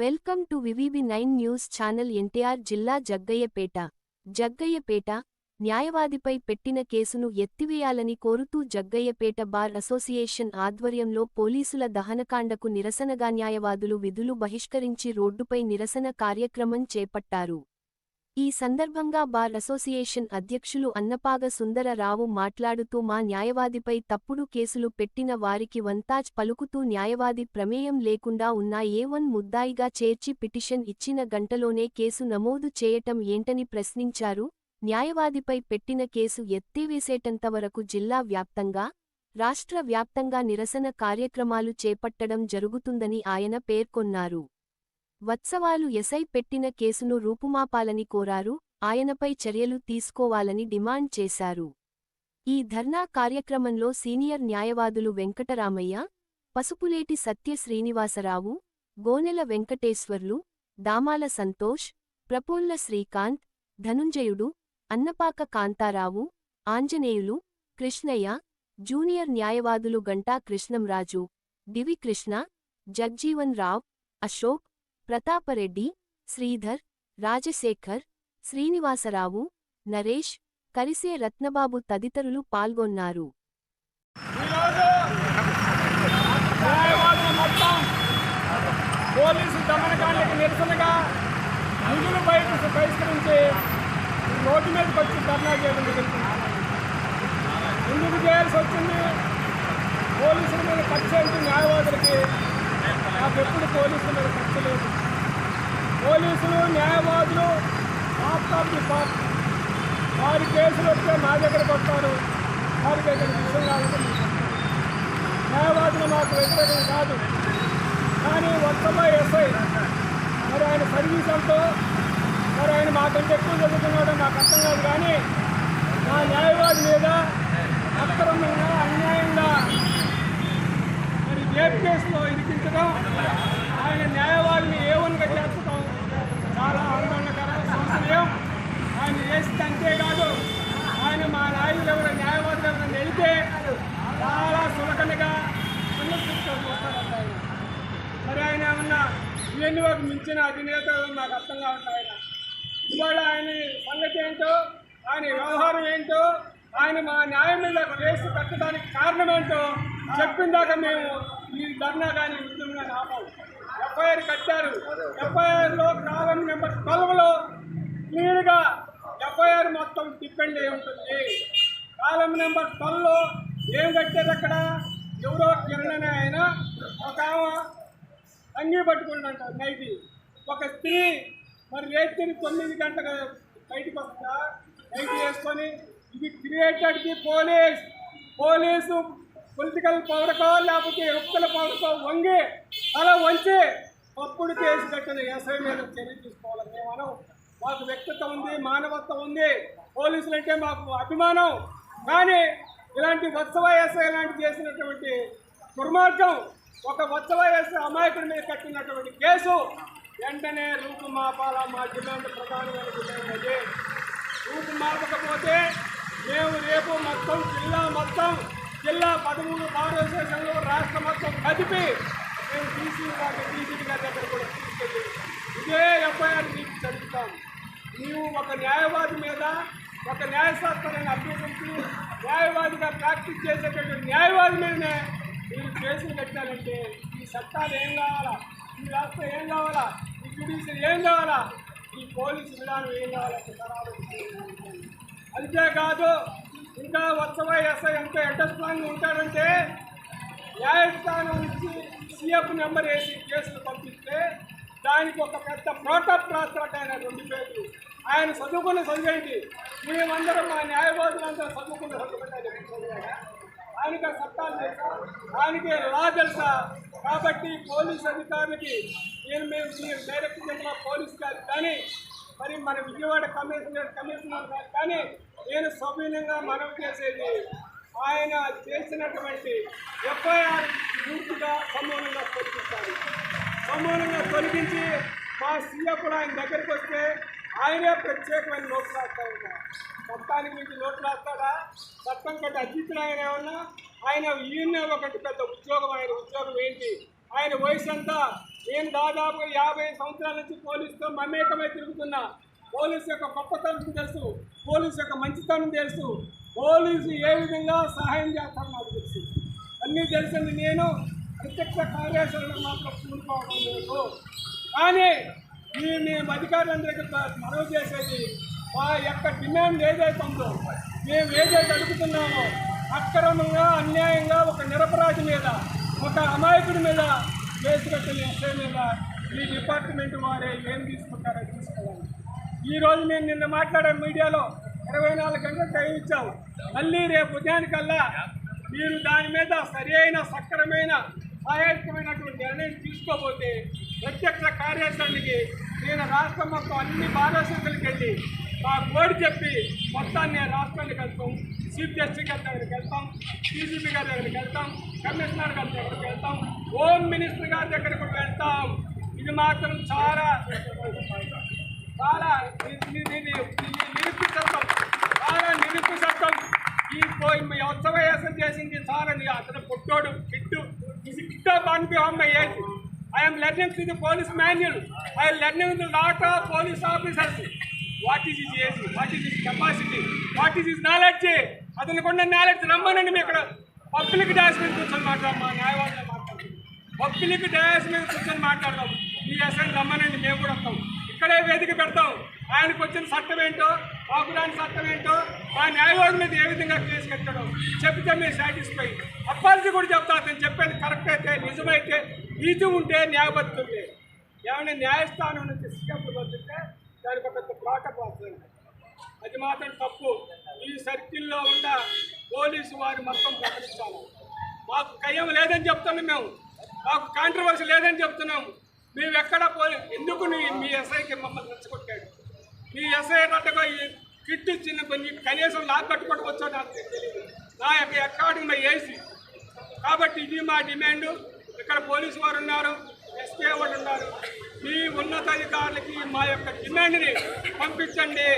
Welcome to VVB nine news channel NTR జిల్లా జగ్గయ్యపేట. జగ్గయ్యపేట న్యాయవాదిపై పెట్టిన కేసును ఎత్తివేయాలని కోరుతూ జగ్గయ్యపేట బార్ అసోసియేషన్ ఆధ్వర్యంలో పోలీసుల దహనకాండకు నిరసనగా న్యాయవాదులు విధులు బహిష్కరించి రోడ్డుపై నిరసన కార్యక్రమం చేపట్టారు. ఈ సందర్భంగా బార్ అసోసియేషన్ అధ్యక్షులు అన్నపాగ సుందరరావు మాట్లాడుతూ మా న్యాయవాదిపై తప్పుడు కేసులు పెట్టిన వారికి వంతాజ్ పలుకుతూ న్యాయవాది ప్రమేయం లేకుండా ఉన్న ఏ వన్ ముద్దాయిగా చేర్చి పిటిషన్ ఇచ్చిన గంటలోనే కేసు నమోదు చేయటం ఏంటని ప్రశ్నించారు. న్యాయవాదిపై పెట్టిన కేసు ఎత్తివేసేటంతవరకు జిల్లా వ్యాప్తంగా రాష్ట్ర వ్యాప్తంగా నిరసన కార్యక్రమాలు చేపట్టడం జరుగుతుందని ఆయన పేర్కొన్నారు. వత్సవాలు ఎస్ఐ పెట్టిన కేసును రూపుమాపాలని కోరారు ఆయనపై చర్యలు తీసుకోవాలని డిమాండ్ చేశారు. ఈ ధర్నా కార్యక్రమంలో సీనియర్ న్యాయవాదులు వెంకటరామయ్య పసుపులేటి సత్య శ్రీనివాసరావు గోనెల వెంకటేశ్వర్లు దామాల సంతోష్ ప్రపోల్ల శ్రీకాంత్ ధనుంజయుడు అన్నపాక కాంతారావు ఆంజనేయులు కృష్ణయ్య జూనియర్ న్యాయవాదులు గంటా కృష్ణంరాజు డివి కృష్ణ జగ్జీవన్ రావ్ అశోక్ ప్రతాపరెడ్డి శ్రీధర్ రాజశేఖర్ శ్రీనివాసరావు నరేష్ కరిసే రత్నబాబు తదితరులు పాల్గొన్నారు. పోలీసు దమనకాండకి నిరసనగా నిధులు బయట బహిష్కరించి రోడ్డు మీదకి వచ్చి ధర్నా చేయడం జరిగింది. ఎందుకు చేయాల్సి వచ్చింది? పోలీసుల మీద ఖర్చు న్యాయవాదులకి నాకు ఎప్పుడు పోలీసుల పోలీసులు న్యాయవాదులు పార్ట్ ఆఫ్ ది పార్ట్ వారి కేసులు వస్తే మా దగ్గరకు వస్తారు. వారికి దగ్గర విషయం కావాలంటే న్యాయవాదులు మాకు వ్యతిరేకం కాదు. కానీ వర్తమా ఎస్ఐ మరి ఆయన సర్వీస్ అంటూ మరి ఆయన మాకంటే ఎక్కువ చదువుతున్నాడో నాకు అర్థం కాదు. కానీ నా న్యాయవాది మీద అక్రమంగా అన్యాయంగా మరి రేప్ కేసులో ఇరికించడం ఆయన న్యాయవాదిని ఏవన్గా చేర్చడం చాలా ఆందోళనకరం సంశయం ఆయన చేస్తే అంతేకాదు ఆయన మా నాయకులు ఎవరు న్యాయవాదులు ఎవరైనా వెళితే చాలా సులకనగా పునఃస్థితిస్తారంట ఆయన మరి ఆయన ఏమన్నా ఎన్నివరకు మించిన అధినేత నాకు అర్థం కావట్లేదు ఆయన. ఇవాళ ఆయన సంగతి ఏంటో ఆయన వ్యవహారం ఏంటో ఆయన మా న్యాయం మీద వేసి కట్టడానికి కారణం ఏంటో చెప్పిన దాకా మేము ఈ ధర్నా కానీ ఉద్యమం కానీ ఆపాం ఎఫ్ఐఆర్ కట్టారు. ఎఫ్ఐఆర్లో కాలం నెంబర్ ట్వెల్వ్లో క్లియర్గా ఎఫ్ఐఆర్ మొత్తం డిపెండ్ అయి ఉంటుంది. కాలం నెంబర్ ట్వెల్వ్లో ఏం కట్టేది అక్కడ? ఎవరో కిరణనే ఆయన ఒక ఆమె అంగీ పట్టుకుంటుంట నైట్ ఒక స్త్రీ మరి రేపు తొమ్మిది గంటల బయటకు వస్తా బయట వేసుకొని ఇది created the police. Police political పవర్కో లేకపోతే వ్యక్తుల పవర్కో వంగి అలా వంచి తప్పుడు కేసు కట్టిన ఎస్ఐ మీద చర్య తీసుకోవాలని మనం మాకు వ్యక్తిత్వం ఉంది మానవత్వం ఉంది. పోలీసులు అంటే మాకు అభిమానం. కానీ ఇలాంటి ఉత్సవ ఎస్ఐ లాంటి చేసినటువంటి దుర్మార్గం ఒక ఉత్సవ ఎస్ఐ అమాయకుడి మీద కట్టినటువంటి కేసు వెంటనే రూపు మాపాల మా జిల్లాలో ప్రధానమైన విషయం రూపు మాపకపోతే మేము రేపు మొత్తం జిల్లా మొత్తం జిల్లా పదమూడు భారతదేశంలో రాష్ట్ర మొత్తం కదిపి మేము డీసీ గారి డీసీ గారి దగ్గర కూడా తీసుకెళ్ళి ఇదే ఎఫ్ఐఆర్ మీకు చదువుతాం నీవు ఒక న్యాయవాది మీద ఒక న్యాయశాస్త్రాన్ని అభ్యసించి న్యాయవాదిగా ప్రాక్టీస్ చేసేటటువంటి న్యాయవాది మీదనే మీరు కేసులు కట్టాలంటే ఈ చట్టాలు ఏం కావాలా? ఈ రాష్ట్రం ఏం కావాలా? ఈ జుడిషియల్ ఏం కావాలా? ఈ పోలీసు విధానం ఏం కావాలంటే అంతేకాదు ఇంకా ఉత్సవ ఎస్ఐ ఎంత ఎంటర్స్ట్రాంగ్ ఉంటాడంటే న్యాయస్థానం నుంచి సీఎఫ్ నెంబర్ వేసి కేసులు పంపిస్తే దానికి ఒక పెద్ద ప్రోటప్ రాస్తాడు ఆయన రెండు పేర్లు. ఆయన చదువుకున్న చదివేయండి మేమందరం మా న్యాయవాదులందరూ చదువుకున్న చదువుకుంటే ఆయనకి ఆ చట్టాలు తెలుసా? ఆయనకి లా తెలుసా? కాబట్టి పోలీస్ అధికారులకి నేను మేము మీరు డైరెక్ట్ చెప్పిన పోలీస్ గారు కానీ మరి మన విజయవాడ కమిషనర్ కమిషనర్ గారు కానీ నేను సౌమ్యంగా మనవి చేసేది ఆయన చేసినటువంటి ఎఫ్ఐఆర్ పూర్తిగా సమూలంగా తొలగిస్తారు సమూలంగా తొలగించి మా సీఎం కూడా ఆయన దగ్గరికి వస్తే ఆయనే ప్రత్యేకమైన నోట్లు రాస్తా ఉంటారు చట్టానికి మించి నోట్లు రాస్తాడా? చట్టం కంటే అతీతులు ఆయన ఏమన్నా? ఆయన ఈయన ఒకటి పెద్ద ఉద్యోగం ఆయన ఉద్యోగం ఏంటి? ఆయన వయసు అంతా నేను దాదాపు యాభై సంవత్సరాల నుంచి పోలీసుతో మమేకమై తిరుగుతున్నా. పోలీసు యొక్క గొప్పతనం తెలుసు. పోలీసు యొక్క మంచితనం తెలుసు. పోలీసు ఏ విధంగా సహాయం చేస్తారో నాకు తెలుసు. అన్నీ తెలిసింది నేను. ప్రత్యక్ష కార్యాచరణకు మాత్రం కూడుకోవడం లేదు. కానీ ఈ మేము అధికారులందరికీ మనవి చేసేది మా యొక్క డిమాండ్ ఏదైతే ఉందో మేము ఏదైతే అడుగుతున్నామో అక్రమంగా అన్యాయంగా ఒక నిరపరాధి మీద ఒక అమాయకుడి మీద వేసుకొచ్చిన ఎస్ఐ మీద ఈ డిపార్ట్మెంట్ వారే ఏం తీసుకుంటారో తీసుకోవాలి ఈరోజు నేను నిన్న మాట్లాడే మీడియాలో ఇరవై నాలుగు గంటలు టైం ఇచ్చాము. మళ్ళీ రేపు ఉదయానికల్లా మీరు దాని మీద సరి అయిన సక్రమైన సహాయకమైనటువంటి నిర్ణయం తీసుకోబోతే ప్రత్యక్ష కార్యాచరణకి నేను రాష్ట్రం మొత్తం అన్ని భారతీయులకు వెళ్ళి మా కోడి చెప్పి మొత్తాన్ని రాష్ట్రానికి వెళ్తాం. చీఫ్ జస్టిస్ గారి దగ్గరికి వెళ్తాం. డీజీపీ గారి దగ్గరికి వెళ్తాం. కమిషనర్ గారి దగ్గరికి వెళ్తాం. హోమ్ మినిస్టర్ గారి దగ్గరికి కూడా వెళ్తాం. ఇది మాత్రం చాలా చాలా నిరూపించడం చాలా నిరూపించడం ఈ పోయి మీ చేసింది చాలా అతను పుట్టోడు కిట్టు. ఇది కిట్టో బాన్ వేసి my age I'm learning to the police manual I learning the lot of police officers. What is his age? What is his capacity what is his knowledge అతనికి ఉన్న నాలెడ్జ్ రమ్మనండి మీ ఇక్కడ. పబ్లిక్ డాష్ మీద కూర్చొని మాట్లాడదాం. మా న్యాయవాదులు మాట్లాడుతున్నాం పబ్లిక్ డయాస్ మీద కూర్చొని మాట్లాడదాం. మీ ఎస్ఐని రమ్మనండి. మేము కూడా వస్తాం. ఇక్కడే వేదిక పెడతాం. ఆయనకు వచ్చిన చట్టం ఏంటో మాకు రాని చట్టం ఏంటో ఆ న్యాయవాది మీద ఏ విధంగా కేసు కట్టడం చెప్తే మీరు సాటిస్ఫై అప్పాల్సి కూడా చెప్తా అతను చెప్పేది కరెక్ట్ అయితే నిజమైతే నీతి ఉంటే న్యాయబద్ధుంటే ఏమైనా న్యాయస్థానం నుంచి శిక్షలు బతుకుంటే దానికి ఒక ప్రోటోకాల్ అది మాత్రం తప్పు. ఈ సర్కిల్లో ఉన్న పోలీసు వారు మొత్తం ప్రకటిస్తాము మాకు కయ్యం లేదని చెప్తున్నాం మేము. మాకు కాంట్రవర్సీ లేదని చెప్తున్నాం. మేము ఎక్కడ పోలీ. ఎందుకు మీ ఎస్ఐకి మమ్మల్ని రెచ్చగొట్టాడు మీ ఎస్ఐ రద్దగా ఈ కిట్ ఇచ్చిన కొన్ని కనీసం లాక్ కట్టుకోవడం నాకు తెలియదు. నా యొక్క అకార్డింగ్ మై ఏసీ. కాబట్టి ఇది మా డిమాండ్. ఇక్కడ పోలీసు వారు ఉన్నారు ఎస్పీ వాళ్ళు ఉన్నారు. మీ ఉన్నతాధికారులకి మా యొక్క డిమాండ్ని పంపించండి.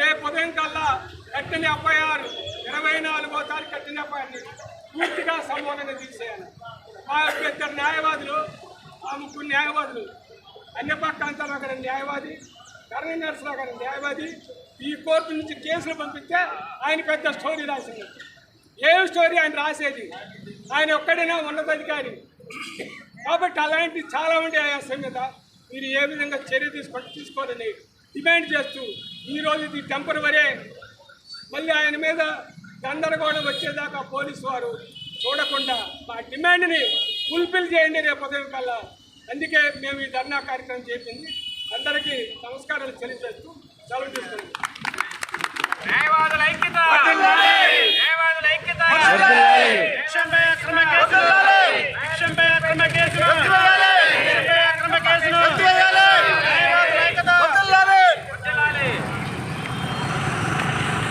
రేపు ఉదయం కల్లా కట్టిన ఎఫ్ఐఆర్ ఇరవై నాలుగో తారీఖు కట్టిన ఎఫ్ఐఆర్ని పూర్తిగా సమూలంగా తీసేయాలి. మా యొక్క ఇద్దరు న్యాయవాదులు మా ముగ్గురు న్యాయవాదులు అన్యపక్షాంతరావు గారి న్యాయవాది కరణ నరసరావు గారి న్యాయవాది ఈ కోర్టు నుంచి కేసులు పంపిస్తే ఆయన పెద్ద స్టోరీ రాసింది. ఏం స్టోరీ ఆయన రాసేది? ఆయన ఒక్కడైనా ఉన్నతాధికారి. కాబట్టి అలాంటి చాలా ఉండే ఎస్ఐ మీద మీరు ఏ విధంగా చర్య తీసుకొని తీసుకోవాలని డిమాండ్ చేస్తూ ఈరోజు ఇది టెంపరవరీ మళ్ళీ ఆయన మీద గందరగోళం వచ్చేదాకా పోలీసు వారు చూడకుండా మా డిమాండ్ని ఫుల్ఫిల్ చేయండి రేపు ఉదయం కల్లా. అందుకే మేము ఈ ధర్నా కార్యక్రమం చేసింది అందరికీ నమస్కారాలు తెలియజేస్తూ సెలవు తీసుకున్నాం